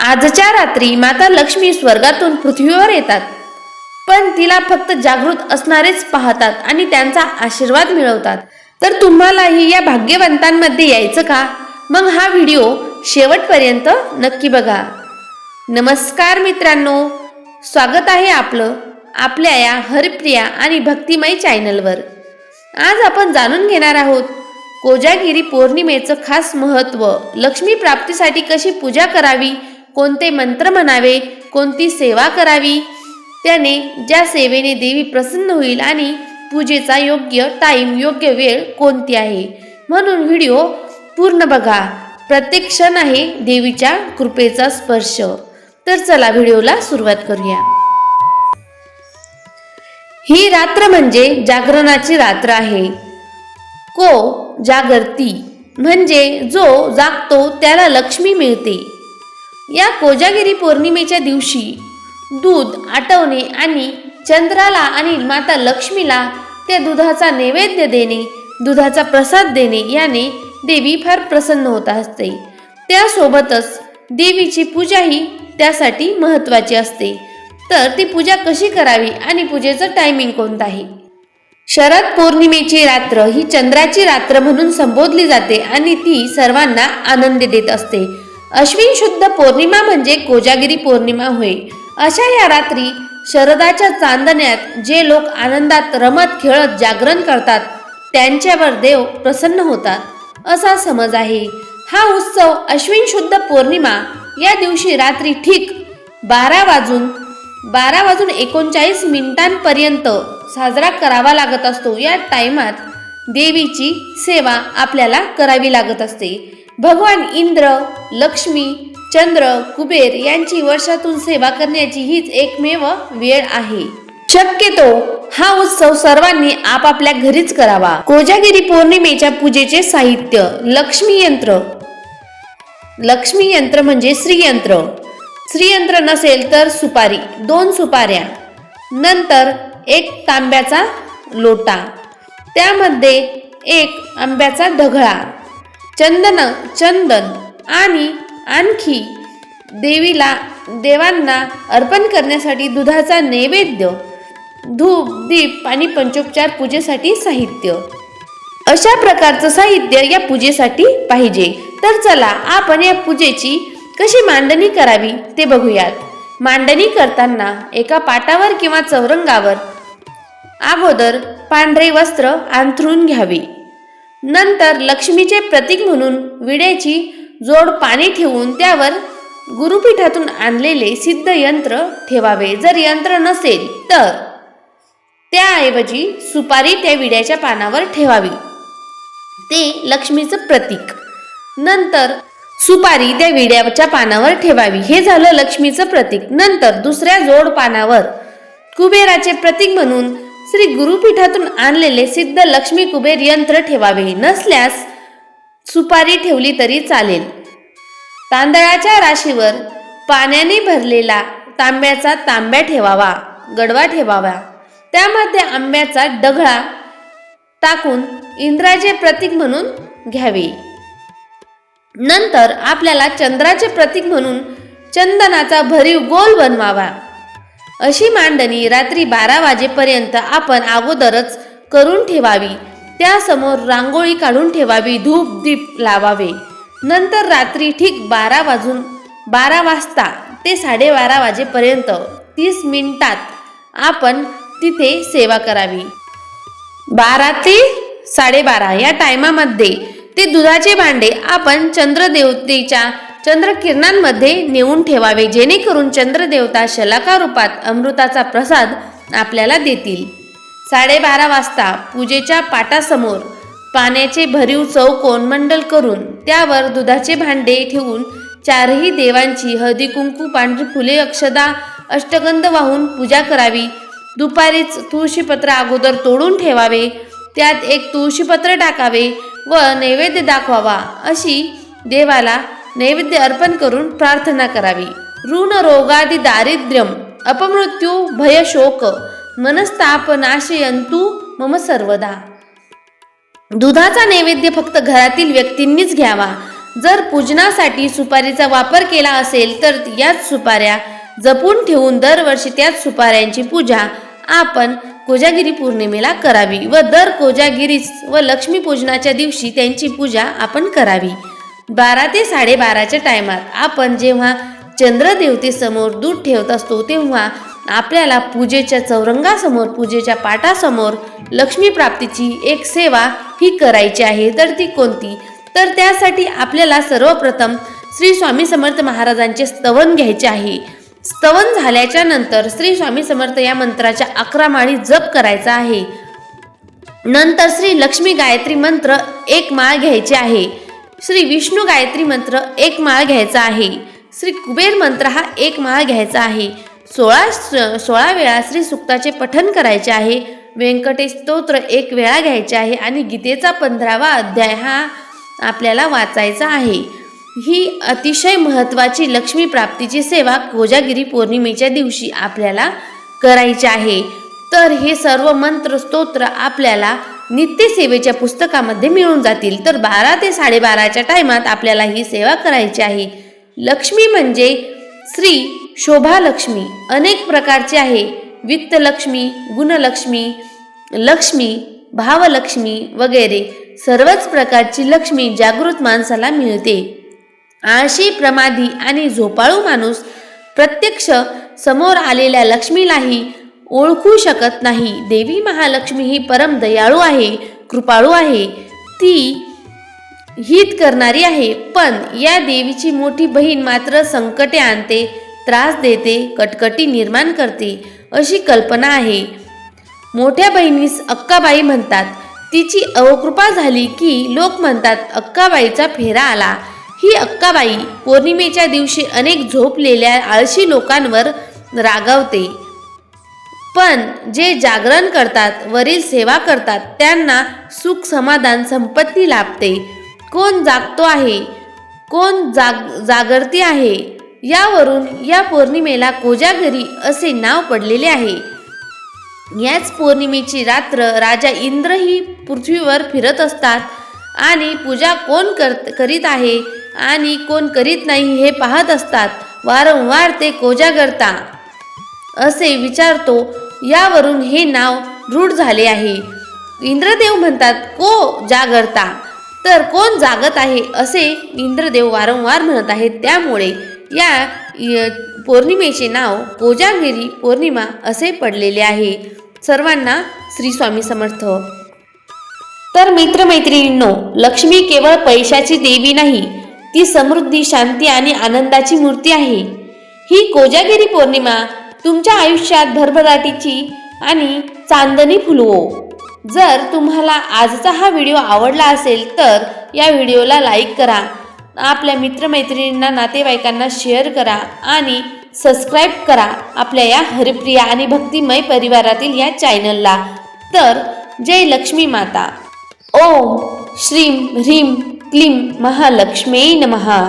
आजच्या रात्री माता लक्ष्मी स्वर्गातून पृथ्वीवर येतात. पण तिला फक्त जागृत असणारेच पाहतात आणि त्यांचा आशीर्वाद मिळवतात. तर तुम्हालाही या भाग्यवंतांमध्ये यायचं का? मग हा व्हिडिओ शेवटपर्यंत नक्की बघा. नमस्कार मित्रांनो. स्वागत आहे आपलं आपल्या या हरप्रिया आणि भक्तिमय चॅनलवर. आज आपण जाणून घेणार आहोत कोजागिरी पौर्णिमेचं खास महत्त्व लक्ष्मी प्राप्तीसाठी कशी पूजा करावी कोणते मंत्र म्हणावे? कोणती सेवा करावी? त्याने ज्या सेवेने देवी प्रसन्न होईल आणि पूजेचा योग्य टाईम योग्य वेळ कोणती आहे? म्हणून व्हिडिओ पूर्ण बघा. प्रत्येक क्षण आहे देवीच्या कृपेचा स्पर्श. तर चला व्हिडिओला सुरुवात करूया. ही रात्र म्हणजे जागरणाची रात्र आहे. को जागरती म्हणजे जो जागतो त्याला लक्ष्मी मिळते. या कोजागिरी पौर्णिमेच्या दिवशी दूध आटवणे आणि चंद्राला आणि माता लक्ष्मीला त्या दुधाचा नैवेद्य देणे दुधाचा प्रसाद देणे याने देवी फार प्रसन्न होत असते. त्यासोबतच देवीची पूजाही त्यासाठी महत्त्वाची असते. तर ती पूजा कशी करावी आणि पूजेचं टायमिंग कोणतं आहे? शरद पौर्णिमेची रात्र ही चंद्राची रात्र म्हणून संबोधली जाते आणि ती सर्वांना आनंद देत असते. अश्विन शुद्ध पौर्णिमा म्हणजे कोजागिरी पौर्णिमा होय. अशा या रात्री शरदाच्या चांदण्यात जे लोक आनंदात रमत खेळत जागरण करतात त्यांच्यावर देव प्रसन्न होतात. असा समज आहे. हा उत्सव अश्विन शुद्ध पौर्णिमा या दिवशी रात्री ठीक बारा वाजून बारा वाजून एकोणचाळीस मिनिटांपर्यंत साजरा करावा लागत असतो. या टायमात देवीची सेवा आपल्याला करावी लागत असते. भगवान इंद्र लक्ष्मी चंद्र कुबेर यांची वर्षातून सेवा करण्याची हीच एकमेव वेळ आहे. शक्यतो हा उत्सव सर्वांनी आपापल्या घरीच करावा. कोजागिरी पौर्णिमेच्या पूजेचे साहित्य लक्ष्मी यंत्र. लक्ष्मी यंत्र म्हणजे श्रीयंत्र. श्रीयंत्र नसेल तर सुपारी दोन सुपाऱ्या. नंतर एक तांब्याचा लोटा. त्यामध्ये एक आंब्याचा ढगळा. चंदन चंदन. आणि आणखी देवीला देवांना अर्पण करण्यासाठी दुधाचा नैवेद्य धूप दीप आणि पंचोपचार पूजेसाठी साहित्य. अशा प्रकारचं साहित्य या पूजेसाठी पाहिजे. तर चला आपण या पूजेची कशी मांडणी करावी ते बघूयात. मांडणी करताना एका पाटावर किंवा चौरंगावर अगोदर पांढरे वस्त्र अंथरून घ्यावे. नंतर लक्ष्मीचे प्रतीक म्हणून विड्याची जोड पाणी ठेवून त्यावर गुरुपीठातून आणलेले सिद्ध यंत्र ठेवावे. जर यंत्र नसेल तर त्याऐवजी सुपारी त्या विड्याच्या पानावर ठेवावी. ते लक्ष्मीचं प्रतीक. नंतर सुपारी त्या विड्याच्या पानावर ठेवावी. हे झालं लक्ष्मीचं प्रतीक. नंतर दुसऱ्या जोड पानावर कुबेराचे प्रतीक म्हणून श्री गुरुपीठातून आणलेले सिद्ध लक्ष्मी कुबेर यंत्र ठेवावे. नसल्यास सुपारी ठेवली तरी चालेल. तांदळाच्या राशीवर पाण्याने भरलेला तांब्याचा तांब्या ठेवावा गडवा ठेवावा. त्यामध्ये आंब्याचा डगळा टाकून इंद्राचे प्रतीक म्हणून घ्यावे. नंतर आपल्याला चंद्राचे प्रतीक म्हणून चंदनाचा भरीव गोल बनवावा. अशी मांडणी रात्री बारा वाजेपर्यंत आपण अगोदरच करून ठेवावी. त्यासमोर रांगोळी काढून ठेवावी धूप दीप लावावे. नंतर रात्री ठीक बारा वाजून बारा वाजता ते साडेबारा वाजेपर्यंत तीस मिनिटात आपण तिथे सेवा करावी. बारा ते साडेबारा या टायमामध्ये ते दुधाचे भांडे आपण चंद्रदेवतेच्या चंद्रकिरणांमध्ये नेऊन ठेवावे जेणेकरून चंद्रदेवता शलाका रूपात अमृताचा प्रसाद आपल्याला देतील. साडेबारा वाजता पूजेच्या पाटासमोर पाण्याचे भरीव चौकोन मंडल करून त्यावर दुधाचे भांडे ठेवून चारही देवांची हळदी कुंकू पांढरी फुले अक्षदा अष्टगंध वाहून पूजा करावी. दुपारीच तुळशीपत्र अगोदर तोडून ठेवावे त्यात एक तुळशीपत्र टाकावे व नैवेद्य दाखवावा अशी देवाला नैवेद्य अर्पण करून प्रार्थना करावी. ऋण रोगादि दारिद्र्यम अपमृत्यू भयशोक मनस्ताप नाशयंतू मम सर्वदा. दुधाचा नैवेद्य फक्त घरातील व्यक्तींनीच घ्यावा. जर पूजनासाठी सुपारीचा वापर केला असेल तर याच सुपाऱ्या जपून ठेवून दरवर्षी त्याच सुपाऱ्यांची पूजा आपण कोजागिरी पौर्णिमेला करावी व दर कोजागिरीस व लक्ष्मीपूजनाच्या दिवशी त्यांची पूजा आपण करावी. बारा ते साडेबाराच्या टायमात आपण जेव्हा चंद्रदेवतेसमोर दूध ठेवत असतो तेव्हा आपल्याला पूजेच्या चौरंगासमोर पूजेच्या पाटासमोर लक्ष्मी प्राप्तीची एक सेवा ही करायची आहे. तर ती कोणती? तर त्यासाठी आपल्याला सर्वप्रथम श्री स्वामी समर्थ महाराजांचे स्तवन घ्यायचे आहे. स्तवन झाल्याच्यानंतर श्री स्वामी समर्थ या मंत्राच्या अकरा माळी जप करायचा आहे. नंतर श्री लक्ष्मी गायत्री मंत्र एक माळ घ्यायची आहे. श्री विष्णू गायत्री मंत्र एक माळ घ्यायचा आहे. श्री कुबेर मंत्र हा एक माळ घ्यायचा आहे. सोळा सोळा वेळा श्री सुक्ताचे पठन करायचे आहे. व्यंकटेश स्तोत्र एक वेळा घ्यायचे आहे आणि गीतेचा पंधरावा अध्याय हा आपल्याला वाचायचा आहे. ही अतिशय महत्त्वाची लक्ष्मी प्राप्तीची सेवा कोजागिरी पौर्णिमेच्या दिवशी आपल्याला करायची आहे. तर हे सर्व मंत्र स्तोत्र आपल्याला नित्यसेवेच्या पुस्तकामध्ये मिळून जातील. तर बारा ते साडेबाराच्या टायमात आपल्याला ही सेवा करायची आहे. लक्ष्मी म्हणजे श्री शोभालक्ष्मी. अनेक प्रकारचे आहे. वित्तलक्ष्मी गुणलक्ष्मी लक्ष्मी भावलक्ष्मी वगैरे. सर्वच प्रकारची लक्ष्मी जागृत माणसाला मिळते. आळशी प्रमादी आणि झोपाळू माणूस प्रत्यक्ष समोर आलेल्या लक्ष्मीलाही ओळखू शकत नाही. देवी महालक्ष्मी ही परम दयाळू आहे कृपाळू आहे. ती हित करणारी आहे पण या देवीची मोठी बहीण मात्र संकटे आणते त्रास देते कटकटी निर्माण करते अशी कल्पना आहे. मोठ्या बहिणीस अक्काबाई म्हणतात तिची अवकृपा झाली की लोक म्हणतात अक्काबाईचा फेरा आला. ही अक्काबाई पौर्णिमेच्या दिवशी अनेक झोपलेल्या आळशी लोकांवर रागावते. पण जे जागरण करतात वरील सेवा करतात त्यांना सुख समाधान संपत्ती लाभते. कोण जागतो आहे? कोण जाग जागरती आहे? यावरून या पौर्णिमेला कोजागरी असे नाव पडलेले आहे. याच पौर्णिमेची रात्र राजा इंद्र ही पृथ्वीवर फिरत असतात. आणि पूजा कोण कर करीत आहे? आणि कोण करीत नाही हे पाहत असतात. वारंवार ते कोजागरता. असे विचारतो यावरून हे नाव रूढ झाले आहे. इंद्रदेव म्हणतात को जागरता. तर कोण जागत आहे असे इंद्रदेव वारंवार म्हणत आहेत. त्यामुळे या पौर्णिमेचे नाव कोजागिरी पौर्णिमा असे पडलेले आहे. सर्वांना श्री स्वामी समर्थ. तर मित्रमैत्रिणींनो लक्ष्मी केवळ पैशाची देवी नाही ती समृद्धी शांती आणि आनंदाची मूर्ती आहे. ही कोजागिरी पौर्णिमा तुमच्या आयुष्यात भरभराटीची आणि चांदणी फुलवो. जर तुम्हाला आजचा हा व्हिडिओ आवडला असेल तर या व्हिडिओला लाईक करा. आपल्या मित्रमैत्रिणींना नातेवाईकांना शेअर करा आणि सबस्क्राईब करा आपल्या या हरिप्रिया आणि भक्तिमय परिवारातील या चॅनलला. तर जय लक्ष्मी माता. ओम श्रीम ह्रीम क्लीम महालक्ष्मी नमहा